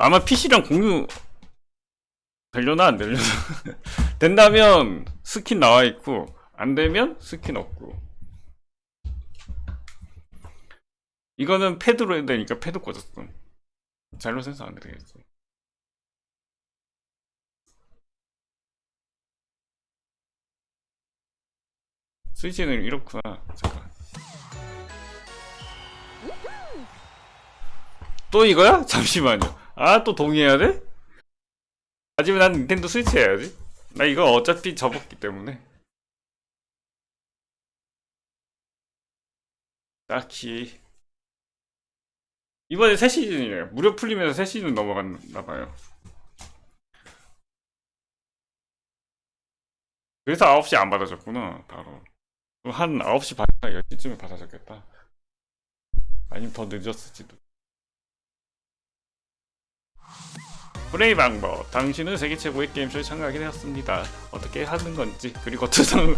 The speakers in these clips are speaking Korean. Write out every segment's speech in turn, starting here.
아마 PC랑 공유 되려나 안 되려나. 된다면 스킨 나와 있고 안 되면 스킨 없고. 이거는 패드로 해야 되니까 패드 꽂았어. 자료 센서 안 되겠지. 스위치는 이렇구나 잠깐. 또 이거야? 잠시만요 아 또 동의해야 돼? 하지만 난 닌텐도 스위치 해야지. 나 이거 어차피 접었기 때문에. 딱히. 이번에 새 시즌이에요. 무료 풀리면서 새 시즌 넘어갔나봐요. 그래서 9시 안 받아줬구나 바로. 한 9시 반이나 10시쯤에 받아줬겠다. 아니면 더 늦었을지도 플레이 방법. 당신은 세계 최고의 게임쇼에 참가하게 되었습니다. 어떻게 하는 건지 그리고 투상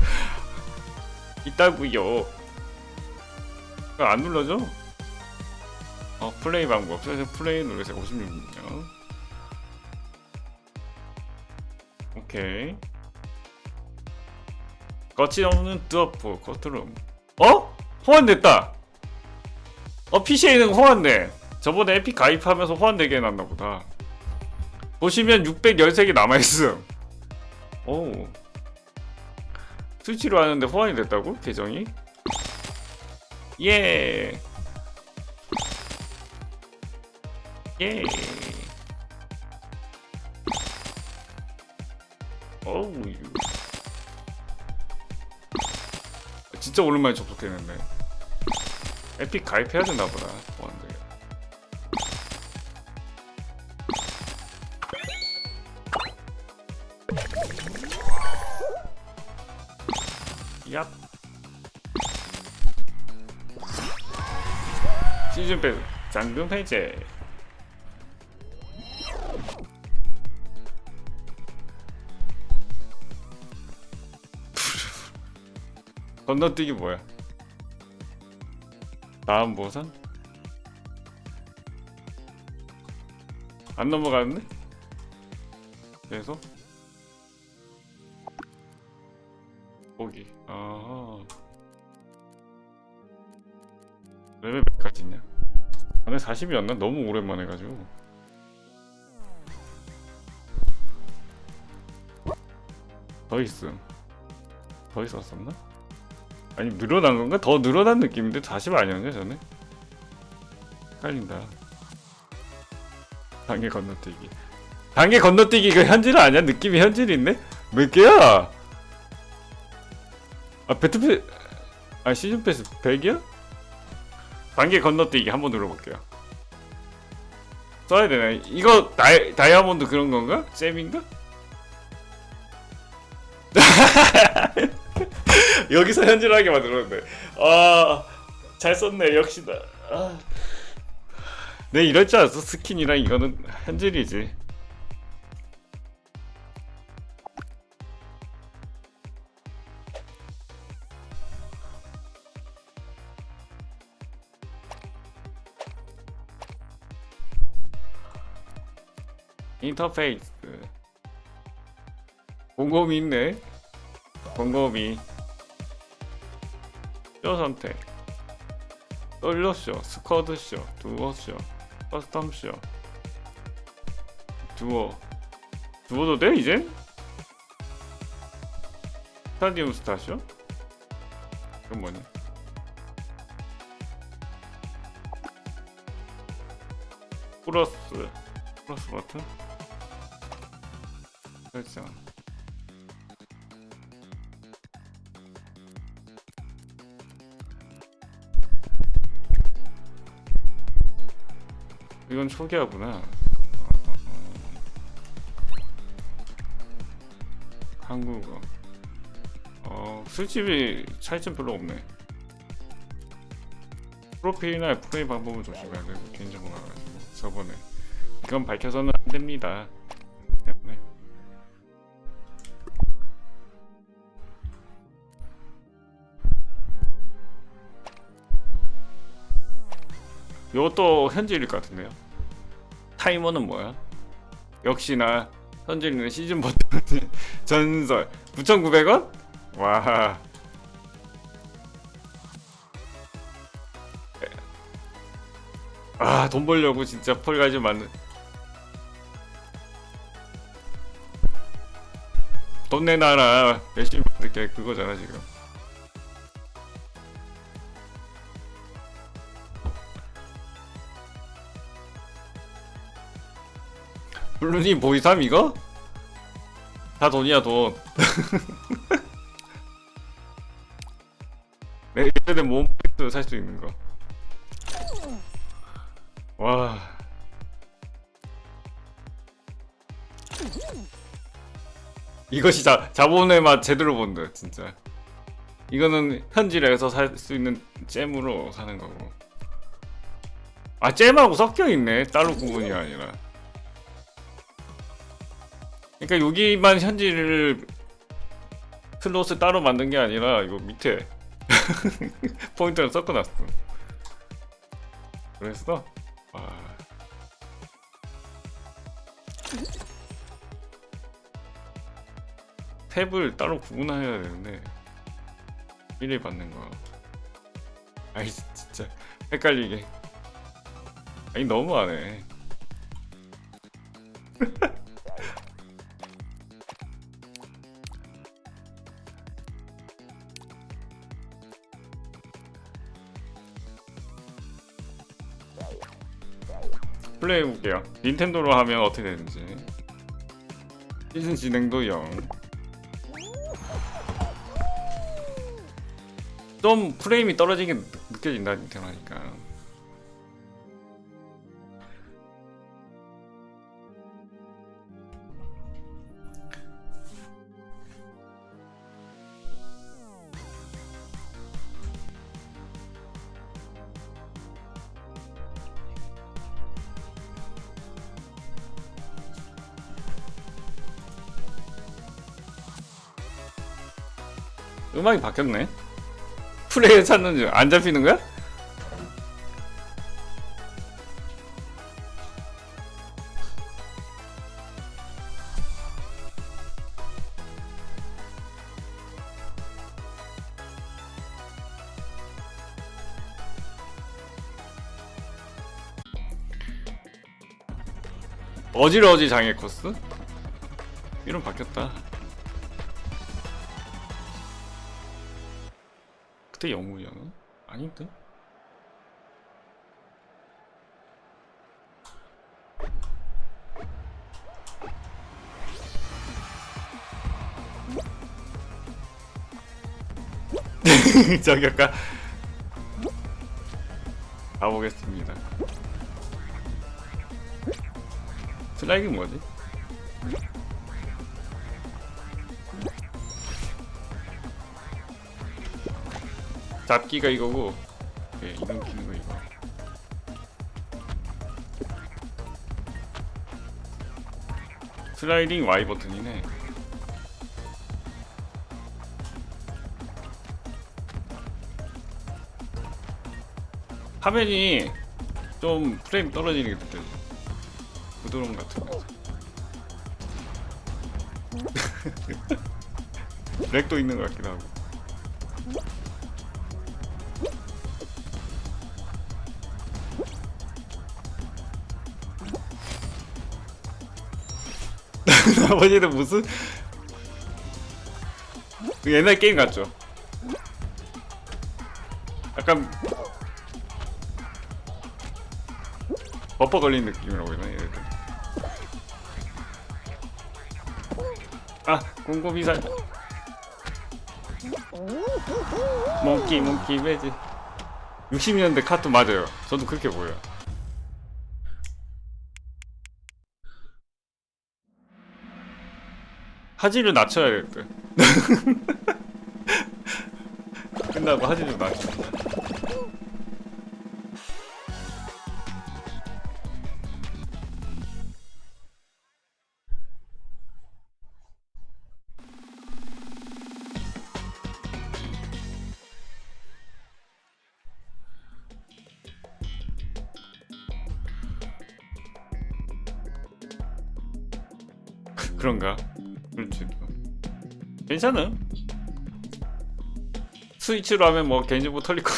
있다고요. 안 눌러줘? 어 플레이 방법. 그래서 플레이 누르세요 56명 오케이. 거침없는 드어프 코트룸 어? 호환됐다. 어 PC에는 호환돼 저번에 에픽 가입하면서 호환되게 해놨나 보다 보시면 613개 남아있음 오 스위치로 하는데 호환이 됐다고? 계정이? 예 예. 어우 유. 진짜 오랜만에 접속했는데 에픽 가입해야 되나 보다 뭐한데 시즌 패스 잠금 해제 건너뛰기 뭐야? 다음 보선? 안 넘어가는데? 계속? 보기. 40이었나? 너무 오랜만에 가지고. 더 있음. 더 있었었나? 아니 늘어난 건가? 더 늘어난 느낌인데 40 아니었냐 전에? 헷갈린다 단계 건너뛰기 단계 건너뛰기가 현질 아니야? 느낌이 현질인데? 몇 개야? 아 배틀패 아 시즌 패스 100이야? 단계 건너뛰기 한번 눌러볼게요 써야 되나? 이거 다이, 다이아몬드 그런 건가? 잼인가? 여기서 현질하게 만들었는데 아잘 썼네 역시나 아. 내 이럴 줄 알았어 스킨이랑 이거는 현질이지 인터페이스. 곰곰이 있네. 곰곰이. 쇼 선택. 솔로쇼, 스쿼드쇼, 두어쇼, 커스텀쇼. 두어. 두어도 돼 이제? 스타디움 스타쇼? 그건 뭐냐 플러스. 플러스 버튼 설정 이건 초기화구나. 한국어. 어, 술집이 차이점 별로 없네. 프로필이나 플레이 방법을 조심해야 되고 개인정보 나가지고 저번에 이건 밝혀서는 안 됩니다. 이것도 현질일 것 같은데요. 타이머는 뭐야? 역시나 현진이는 시즌 버튼 전설 9,900원? 와. 아, 돈 벌려고 진짜 펄가지 만든. 돈 내놔라. 열심히 받을게. 그거잖아, 지금. 블루니 보이삼 이거? 다 돈이야 돈. 내 예전에 몸도 살수 있는 거. 와. 이것이 자, 자본의 맛 제대로 본다 진짜. 이거는 현질에서 살 수 있는 잼으로 사는 거고. 아 잼하고 섞여 있네. 따로 구분이 아니라. 그러니까 여기만 현지를 슬롯을 따로 만든 게 아니라 이거 밑에 포인트를 섞어놨어. 그래서 와. 탭을 따로 구분해야 되는데 1위 받는 거. 아이 진짜 헷갈리게. 아니 너무하네. 플레이 해 볼게요. 닌텐도로 하면 어떻게 되는지. 시즌 진행도 0. 좀 프레임이 떨어지게 느- 느껴진다 닌텐도 하니까. 음악이 바뀌었네. 플레이 찾는 중 안 잡히는 거야? 어지러지 장애 코스? 이름 바뀌었다. 그때 영웅이었나? 아닌데? 저기 아까 가보겠습니다. 슬라이드 뭐지? 잡기가 이거고. 예, 이동 키는 거 이거. 슬라이딩 Y 버튼이네. 화면이 좀 프레임 떨어지는 게 느껴져 부드러움 같은 거. 렉도 있는 것 같기도 하고 나머지는 무슨 그 옛날 게임 같죠? 약간 버퍼 걸린 느낌이라고 해야 되나 아 공고비살. 몽키 몽키 매즈 60년대 카툰 맞아요. 저도 그렇게 보여요 하지를 낮춰야겠대. 끝나고 하지 좀. 그런 괜찮아. 스위치로 하면 뭐 개인정보 털릴 거이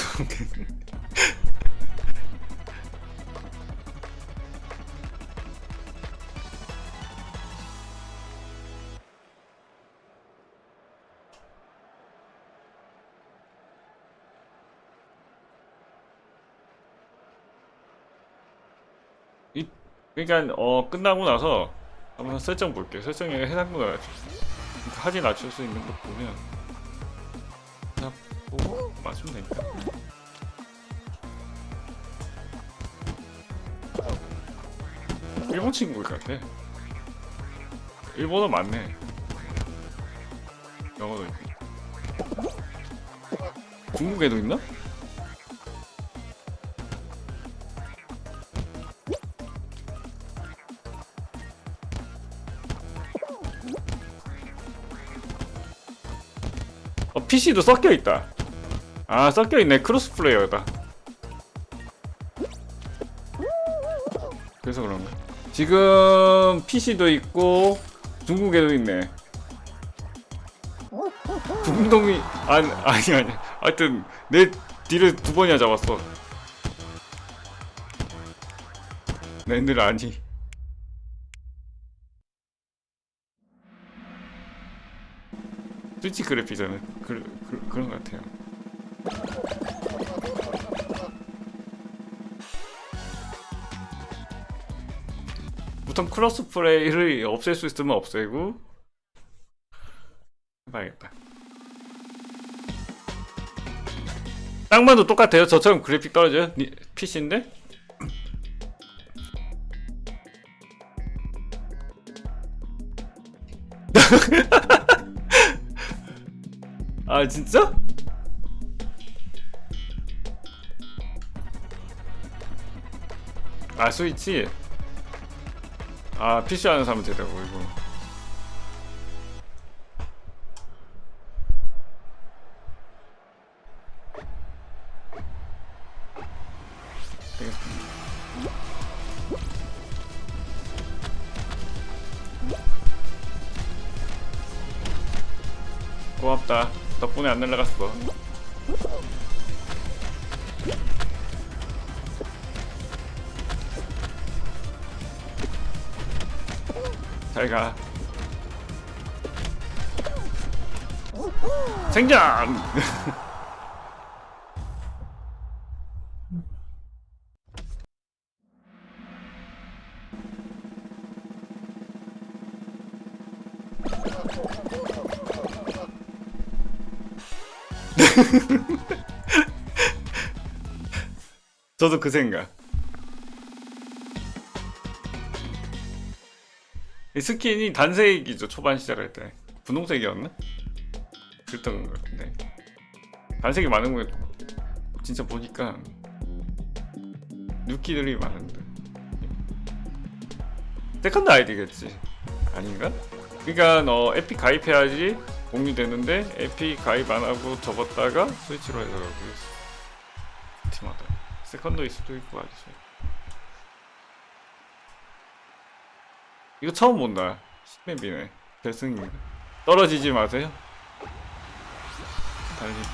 그러니까 어 끝나고 나서 한번 설정 볼게요. 설정에 해상도가 하지 낮출 수 있는 거 보면 딱 보고 맞추면 되니까. 일본 친구일 것 같아. 일본어 맞네. 영어도 있고. 중국에도 있나? PC도 섞여 있다. 아, 섞여 있네. 크로스 플레이어다. 그래서 그런가? 지금 PC도 있고 중국에도 있네. 중동이 아니 아니 아니. 하여튼 내 뒤를 두 번이나 잡았어. 낸들 아니. 스위치 그래픽이잖아. 그, 그, 그런 것 같아요. 보통 크로스 플레이를 없앨 수 있으면 없애고 해봐야겠다. 땅만도 똑같아요. 저처럼 그래픽 떨어져요. PC인데? 아 진짜? 아 스위치 아 PC 하는 사람 되다고 이거 덕분에 안 날라갔어. 잘 가. 생존 저도 그 생각. 이 스킨이 단색이죠 초반 시작할 때. 분홍색이었나? 그랬던 것 같은데. 단색이 많은 거 진짜 보니까 누키들이 많은데. 세컨드 아이디겠지. 아닌가? 그러니까 어 에픽 가입해야지 공유되는데 에픽 가입 안 하고 접었다가 스위치로 해서 여기 팀하다 세컨드일 수도 있고 아니죠 이거 처음 본다. 신맵이네. 결승입니다. 떨어지지 마세요. 달리기.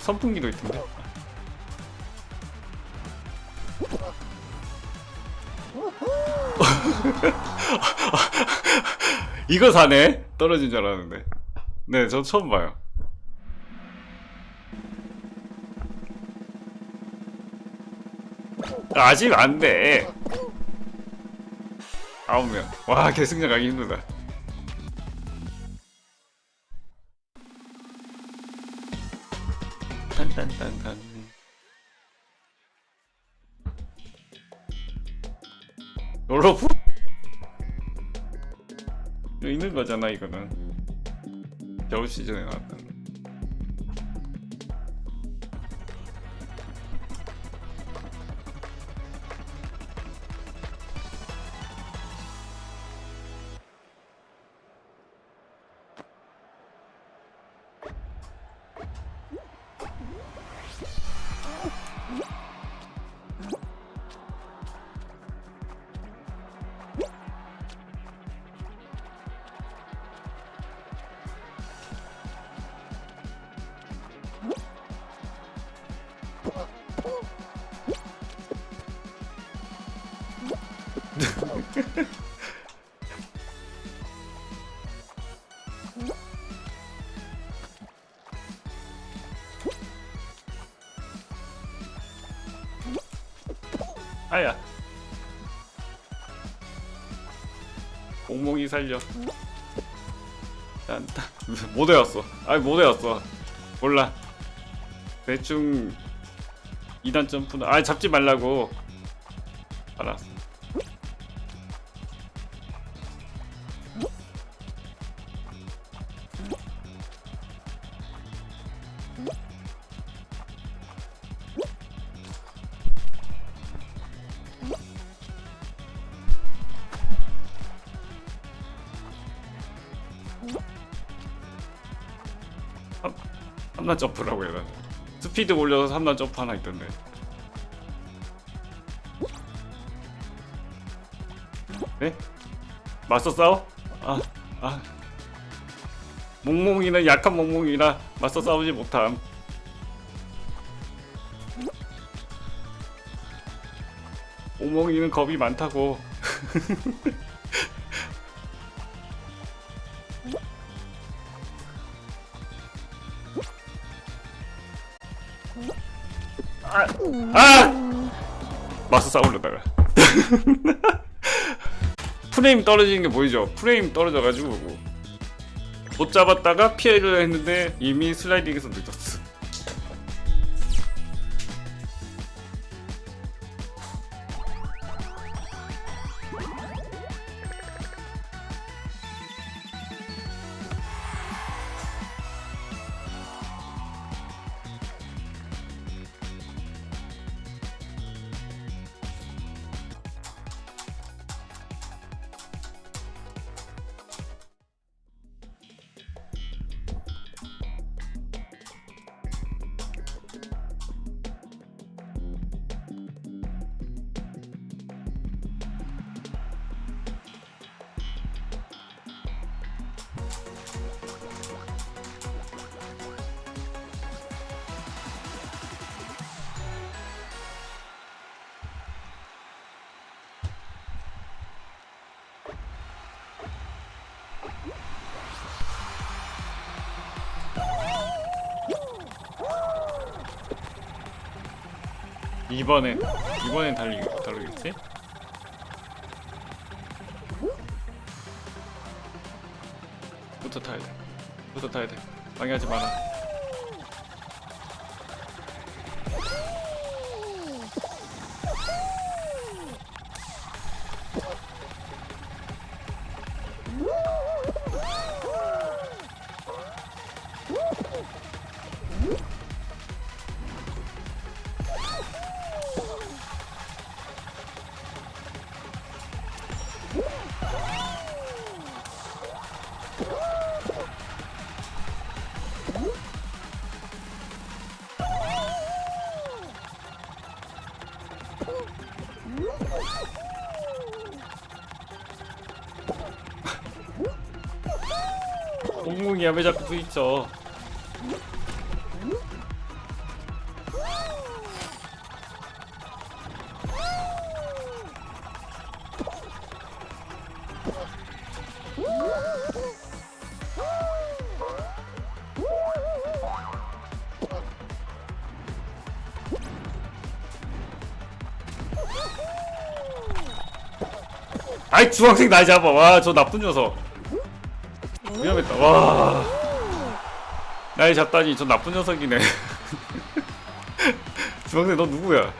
선풍기도 있던데. 이거 사네? 떨어진 줄 알았는데. 네, 저 처음 봐요. 아직 안 돼. 아홉 명. 와, 계승자 가기 힘들다. 이거 있는 거잖아, 이거는. 겨울 시즌에 나왔던. 아야 살려. 못 외웠어. 아니 못 외웠어. 몰라. 대충 2단 점프는 아 잡지 말라고. 알았어 3단 점프라고 해야 되나? 스피드 올려서 3단 점프 하나 있던데. 네? 맞서 싸워? 아, 아. 몽몽이는 약한 몽몽이라 맞서 싸우지 못함. 오몽이는 겁이 많다고. 아! 맞서 싸우려다가 프레임 떨어지는 게 보이죠? 프레임 떨어져가지고 못 잡았다가 피해를 했는데 이미 슬라이딩에서 늦었어 이번엔 이번엔 달리 다르겠지? 부터 타야 돼. 부터 타야 돼. 방해하지 마라. 몽몽이야 왜 자꾸 부딪혀? 아이 주황색 날 잡아 와 저 나쁜 녀석 위험했다. 와. 날 잡다니 저 나쁜 녀석이네. 주황색 너 누구야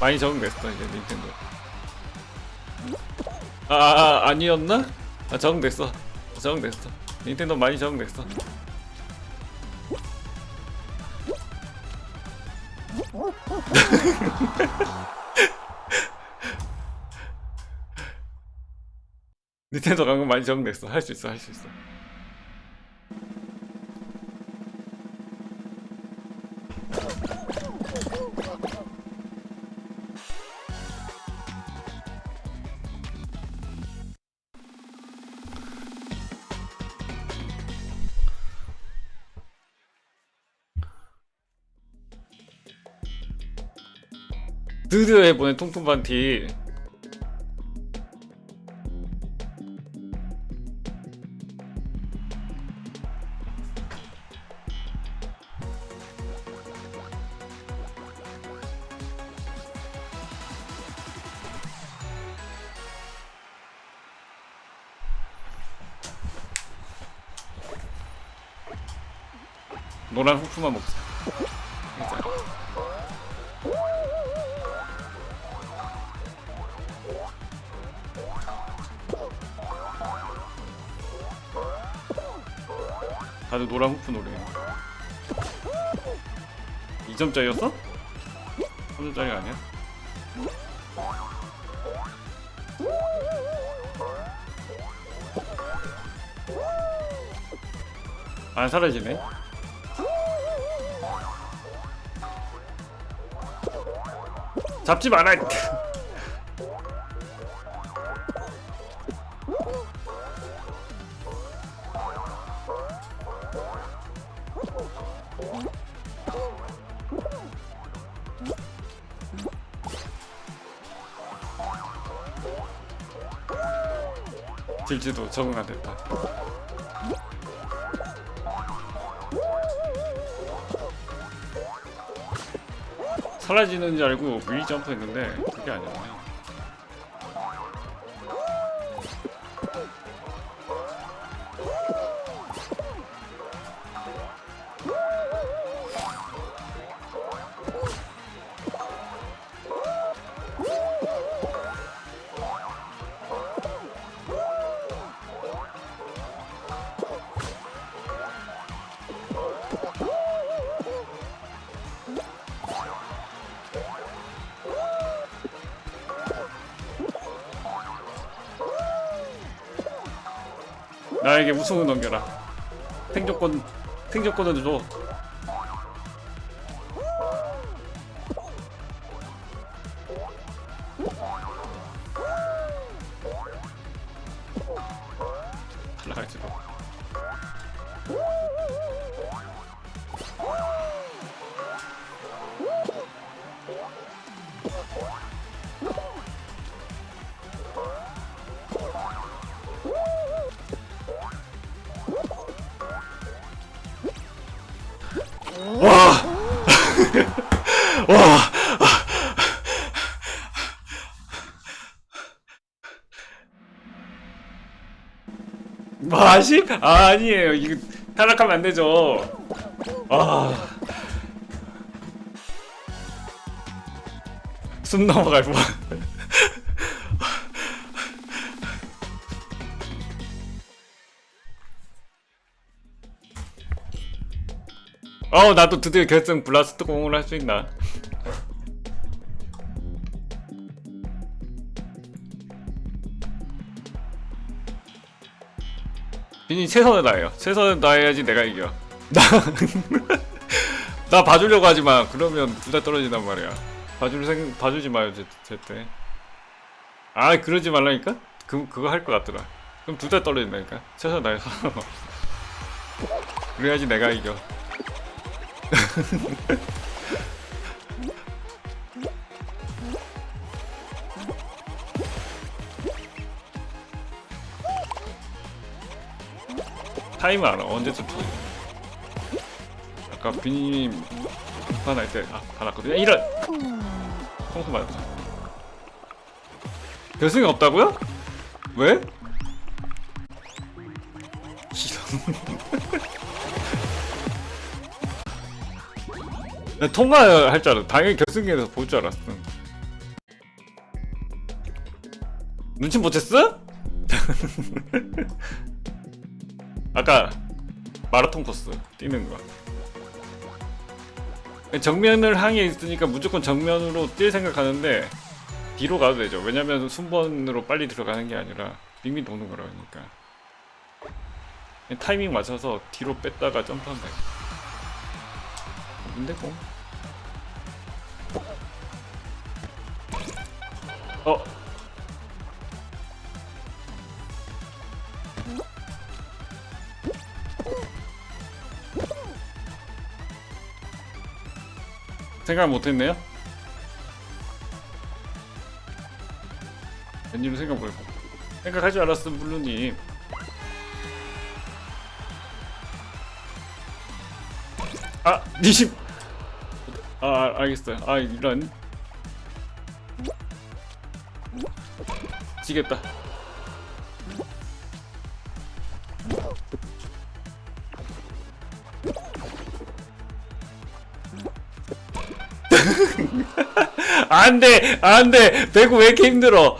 많이 적응됐어 이제 닌텐도. 아, 아, 아 아니었나? 아 적응됐어. 적응됐어. 닌텐도 많이 적응됐어. 닌텐도 간건 많이 적응됐어. 할 수 있어 할 수 있어 드디어 해보네 통통반티. 노란 후프만 먹자 다들 노란 후프 노래 2점짜리였어? 3점짜리가 아니야? 안 사라지네 잡지 마라 질지도 적응 안 됐다. 사라지는 줄 알고 미리 점프했는데 그게 아니었네. 우승을 넘겨라. 생존권 생존권을 줘. 40? 아, 아니에요. 이거 타락하면 안 되죠. 아. 숨 넘어갈 뻔. 어, 나도 드디어 결승 블라스트 공을 할 수 있나? 빈이 최선을 다해요. 최선을 다해야지 내가 이겨. 나, 나 봐주려고 하지 마. 그러면 둘 다 떨어진단 말이야. 봐줄 생, 봐주지 마요, 제, 제때. 아, 그러지 말라니까? 그, 그거 할 것 같더라. 그럼 둘 다 떨어진다니까? 최선을 다해서. 그래야지 내가 이겨. 타이머 알아 언제쯤 터져 아까 비님 판할 때 아, 받았거든요 이런 통수 맞았다 결승이 없다고요? 왜? 나 통과할 줄 알았어 당연히 결승에서 볼 줄 알았어 눈치 못 챘어? 아까 마라톤 코스 뛰는 거. 정면을 향해 있으니까 무조건 정면으로 뛸 생각하는데 뒤로 가도 되죠. 왜냐면 순번으로 빨리 들어가는 게 아니라 빙빙 도는 거라니까. 타이밍 맞춰서 뒤로 뺐다가 점프하면 돼. 근데 뭐? 어? 생각 못했네요. 웬일로 생각 못했고 생각할 줄 알았음 블루님. 아 니십. 아 알겠어요. 아 이런. 지겠다. 안돼 안돼 배구 왜 이렇게 힘들어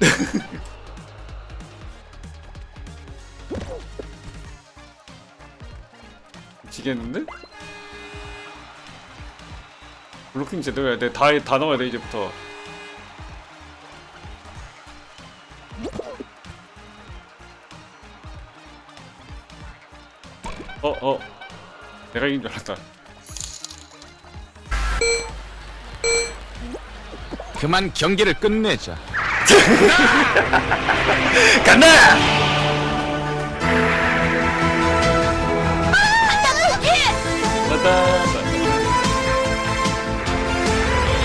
지겠는데? 블로킹 제대로 해야 돼. 다, 다 넣어야 돼, 이제부터. 어, 어. 내가 이긴 줄 알았다. 그만 경기를 끝내자. 간다! 맞다.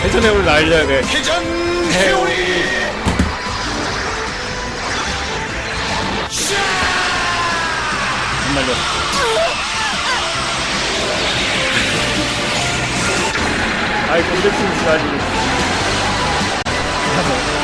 회전의 올 날려야 돼. 회전 회오리. 안 날려. 아이, 공대팀 있어 야지.